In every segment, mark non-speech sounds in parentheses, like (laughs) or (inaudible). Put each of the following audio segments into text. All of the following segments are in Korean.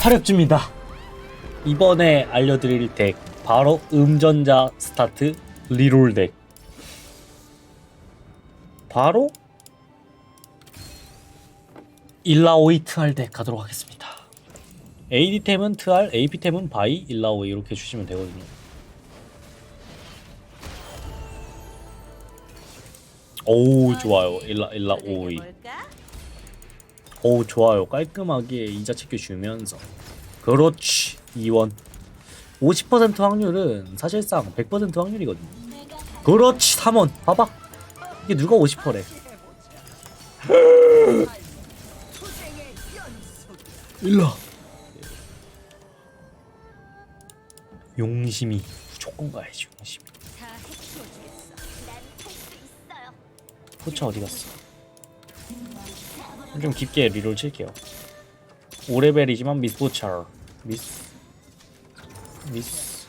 파렵줍니다. 이번에 알려드릴 덱 바로 음전자 스타트 리롤 덱. 바로 일라오이 트알 덱 가도록 하겠습니다. AD템은 트알, AP템은 바이, 일라오이 이렇게 주시면 되거든요. 오 좋아요 일라 일라 오이 오 좋아요. 깔끔하게 이자 챙겨주면서. 그렇지 2원. 50% 확률은 사실상 100% 확률이거든요. 그렇지 3원. 봐봐. 이게 누가 50%래? 일라 용심이 무조건 가야지 용심이. 포차 어디 갔어 좀 깊게 리롤 칠게요. 5레벨이지만 미스 포차 미스. 미스.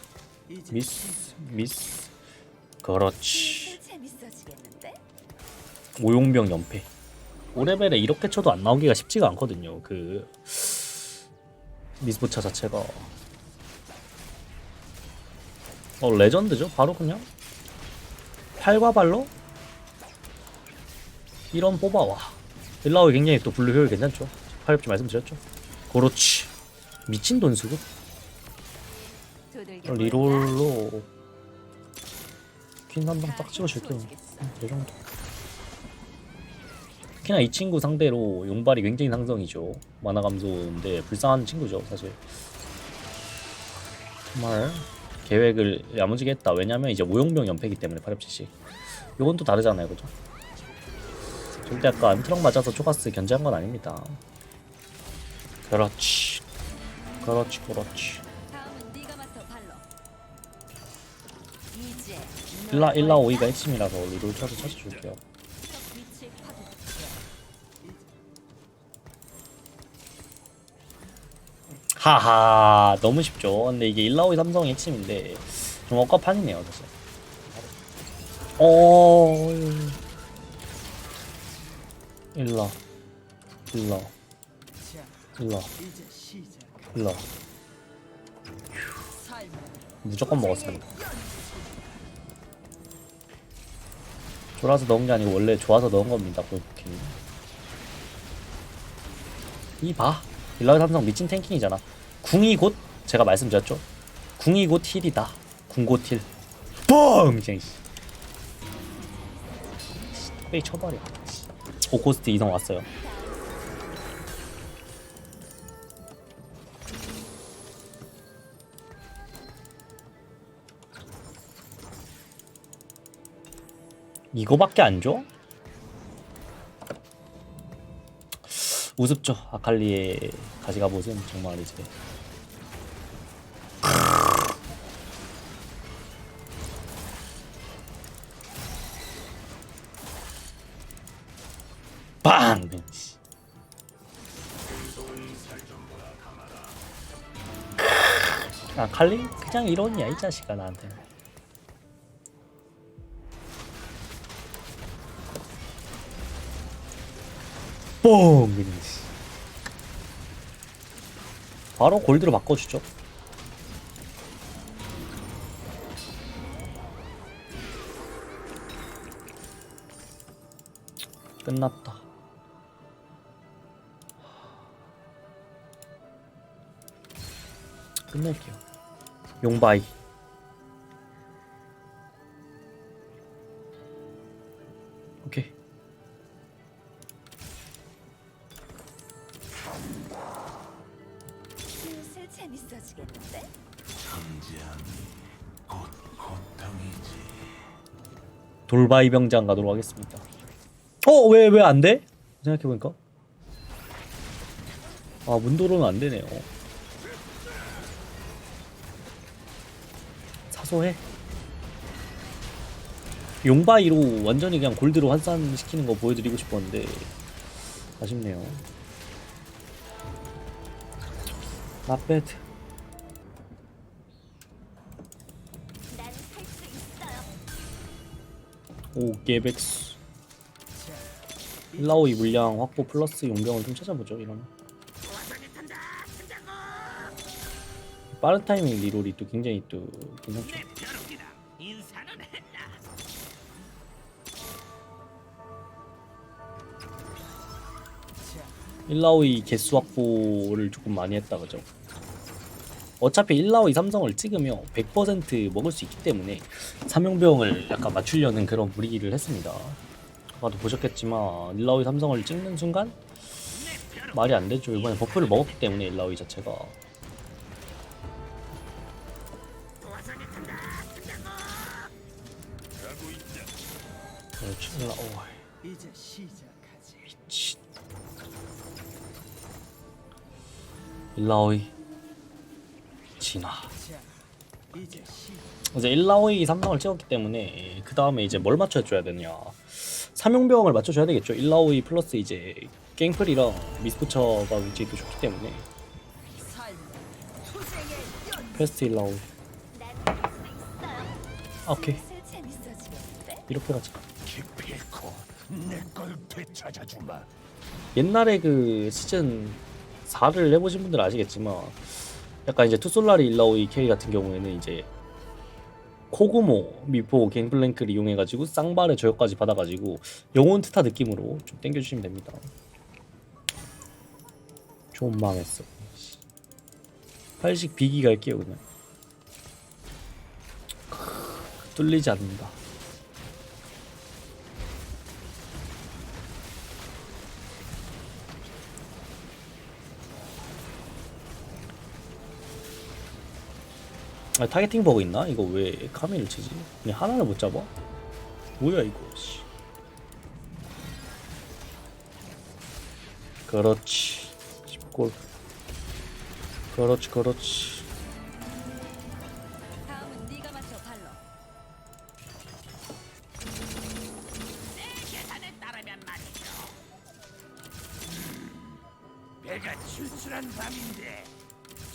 미스. 미스. 그렇지? 오용병 연패. 5레벨에 이렇게 쳐도 안 나오기가 쉽지가 않거든요. 그 미스포차 자체가. 어 레전드죠? 바로 그냥? 팔과 발로? 이런 뽑아와 일라오이 굉장히 또 블루 효율 괜찮죠? 파이업지 말씀드렸죠? 그렇지. 미친 돈 두들겨 리롤로 퀸 한 방 딱 찍어줄게요 이 정도. 특히나 이 친구 상대로 용발이 굉장히 상성이죠. 만화 감소인데 불쌍한 친구죠 사실. 정말 계획을 야무지게 했다. 왜냐면 이제 오용병 연패기 때문에 8엽CC 요건 또 다르잖아요 그죠 절대 약간 트럭 맞아서 초가스 견제한 건 아닙니다. 그렇지. 그렇지 그렇지. 일라 일라 오이가 핵심이라서 리롤 쳐서 찾아줄게요. 하하 너무 쉽죠? 근데 이게 일라 오이 삼성의 핵심인데 좀 억까판이네요 사실. 어 일라 일라 일라 일라 무조건 먹었어요. 졸아서 넣은 게 아니고 원래 좋아서 넣은 겁니다 골프킹 이봐. 일라이 삼성 미친 탱킹이잖아. 궁이 곧 제가 말씀드렸죠. 궁이 곧 힐이다. 궁곧 힐. 뻥! 이제 빼이 쳐버려 고코스트 이성 왔어요 이거밖에 안 줘? 우습죠 아칼리의 가시가봇은 정말 이제 빵! 아칼리 그냥 이론이야 이 자식아 나한테 뽕! 바로 골드로 바꿔주죠. 끝났다. 끝낼게요. 용바이. 오케이. 슬슬 재밌어지겠는데? 돌바이 병장 가도록 하겠습니다. 어, 왜, 왜 안 돼? 생각해 보니까. 아, 문도로는 안 되네요. 사소해. 용바이로 완전히 그냥 골드로 환산시키는 거 보여드리고 싶었는데, 아쉽네요. 있어요. 오, 게백스. 일라오이 물량 확보 플러스 용병을 좀 찾아보죠, 이러 빠른 타이밍 리롤이 또 굉장히 또 괜찮죠. 일라오이 개수 확보를 조금 많이 했다 그죠? 어차피 일라오이 삼성을 찍으면 100% 먹을 수 있기 때문에 삼용병을 약간 맞추려는 그런 무리를 했습니다. 아까도 보셨겠지만 일라오이 삼성을 찍는 순간 말이 안 되죠. 이번에 버프를 먹었기 때문에 일라오이 자체가 라오이 이제 시작하지. 미친 일라오이 진화 자, 이제. 이제 일라오이 삼성을 찍었기 때문에 그 다음에 이제 뭘 맞춰줘야 되냐 삼용병을 맞춰줘야 되겠죠 일라오이 플러스 이제 갱플이랑 미스포처가 위치이 또 좋기 때문에 패스트 일라오이. 아, 오케이? 이렇게 가자 내 걸 되찾아주마. 옛날에 그 시즌 4를 해보신 분들 아시겠지만 약간 이제 투솔라리 일라오이 K 같은 경우에는 이제 코구모 미포 갱플랭크를 이용해가지고 쌍발의 저역까지 받아가지고 영혼 트타 느낌으로 좀 땡겨주시면 됩니다. 좀 망했어. 80 비기 갈게요 그냥. 크, 뚫리지 않는다 아, 타겟팅 버그 있나? 이거 왜 카메를 치지? 그냥 하나를 못 잡아? 뭐야 이거 씨. 그렇지 10골 그렇지 그렇지 다음은 네가 맡아 발로. 배가 출출한 밤인데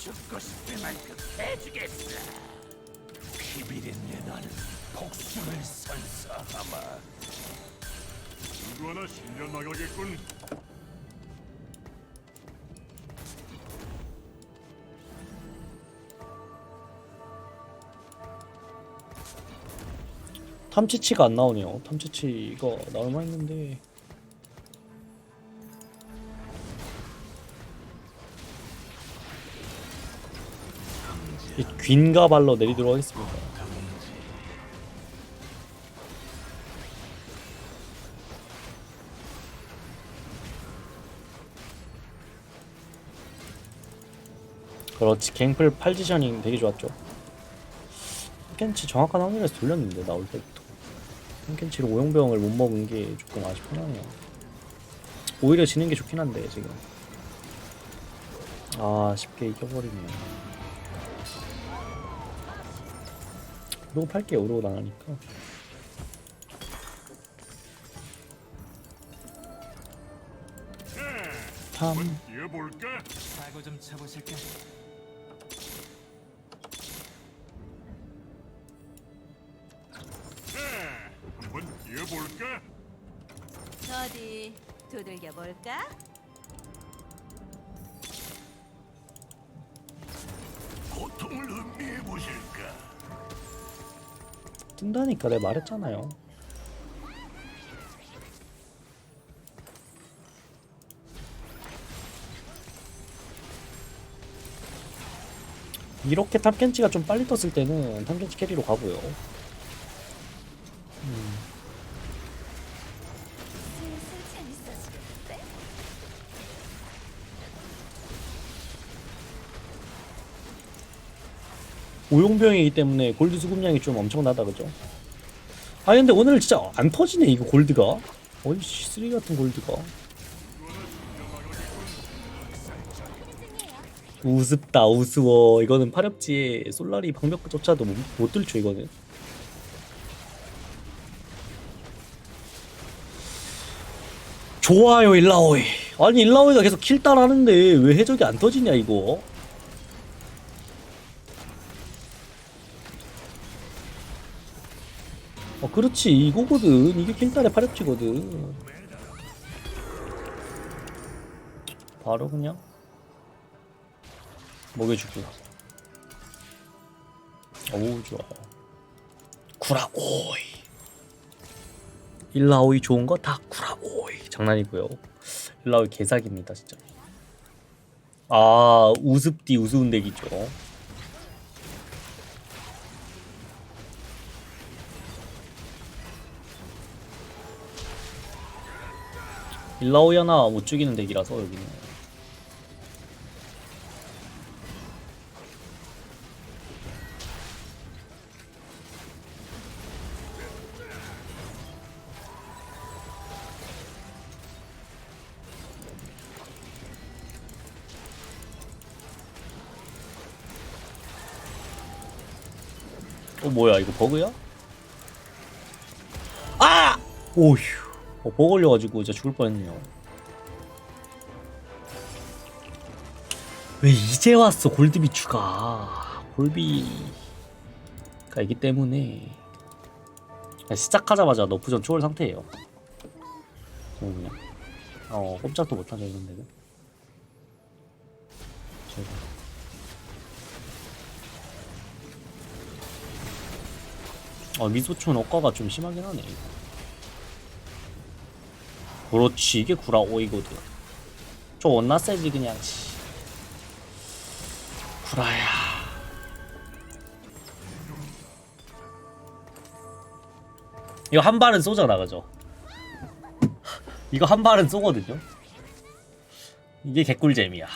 죽고 싶을 만큼 해주겠어. 피비린내 나는 복수를 선사하마. 누구 하나 실려 나가겠군. 탐치치가 안 나오네요 탐치치가 나올 만 했는데 귄가 발로 내리도록 하겠습니다. 그렇지 갱플 팔지셔닝 되게 좋았죠. 캔치 정확한 확률에서 돌렸는데 나올 때부터. 캔치로 오용병을 못 먹은 게 조금 아쉽긴 하네요. 오히려 지는 게 좋긴 한데 지금. 아 쉽게 이겨버리네 그러고 팔게요 오르고 나가니까 참 뛰어볼까? 사고 좀 쳐보실까? 자, 한번 뛰어볼까? 어디 두들겨 볼까? 뜬다니까 내가 말했잖아요. 이렇게 탐켄치가 좀 빨리 떴을 때는 탐켄치 캐리로 가고요 오용병이기 때문에 골드 수급량이 좀 엄청나다 그죠? 아 근데 오늘 진짜 안 터지네 이거 골드가. 어이씨 쓰레기 같은 골드가. 우습다 우스워. 이거는 파렵지에 솔라리 방벽조차도 못, 못 뚫죠 이거는. 좋아요 일라오이. 아니 일라오이가 계속 킬 따라하는데 왜 해적이 안 터지냐 이거 그렇지 이거거든. 이게 킬달의 파력치거든. 바로 그냥 먹여주고 어우 좋아. 구라오이. 일라오이 좋은 거 다 구라오이. 장난이고요. 일라오이 개사기입니다 진짜. 아 우습디 우스운 덱이죠 일라오이 하나 못 죽이는 덱이라서 여기는 어 뭐야 이거 버그야? 아! 오휴 어, 버그 걸려가지고 진짜 죽을 뻔했네요. 왜 이제 왔어 골드비추가? 골비가 있기 때문에. 그냥 시작하자마자 너프전 초월 상태예요. 저는 그냥. 어 꼼짝도 못하죠 이런 데는. 제가 아 미소촌 억가가 좀 심하긴 하네 이거. 그렇지. 이게 구라오이거든 저 원나 세지 그냥 씨. 구라야. 이거 한 발은 쏘잖아 그죠? 이거 한 발은 쏘거든요? 이게 개꿀잼이야.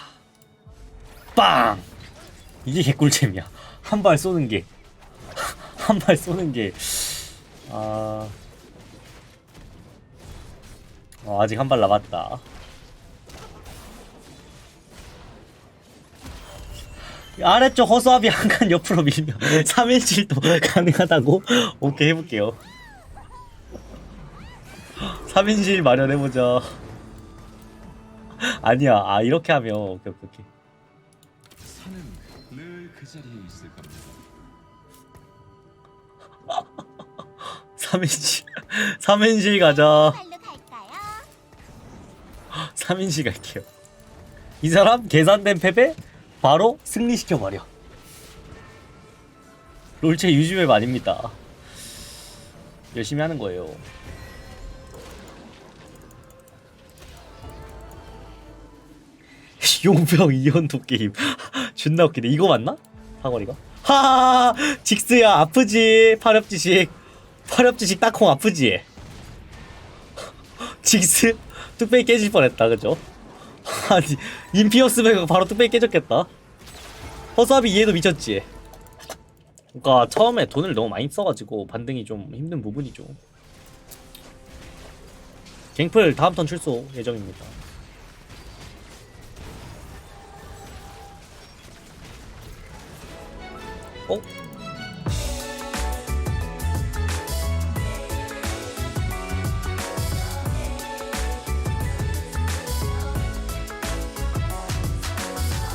빵! 이게 개꿀잼이야. 한 발 쏘는 게. (laughs) 한 발 쏘는 게. 아... 어, 아직 한 발 남았다. 아래쪽 허수아비 (laughs) 한 칸 옆으로 밀면 (laughs) 3일질도 (laughs) 가능하다고? 오케이 해볼게요. 3인실 마련해보자. 아니야, 아 이렇게 하면 오케이 오케이 오케이. 산은 늘그 자리에 있을 겁니다. 3인실 3인실 가자. 발로 갈까요? 3인실 갈게요. 이 사람 계산된 패배 바로 승리시켜버려. 롤체 유즈맵 아닙니다. 열심히 하는 거예요. (laughs) 용병 이연도 게임 (laughs) 존나 웃기네. 이거 맞나? 사거리가? 하하 직스야 아프지 파렵지식 파렵지식 딱콩 아프지 (laughs) 직스 뚝배기 깨질 뻔했다 그죠? (laughs) 아니 인피었으면 바로 뚝배기 깨졌겠다. 허수아비 이해도 미쳤지. 그니까 처음에 돈을 너무 많이 써가지고 반등이 좀 힘든 부분이죠. 갱플 다음 턴 출소 예정입니다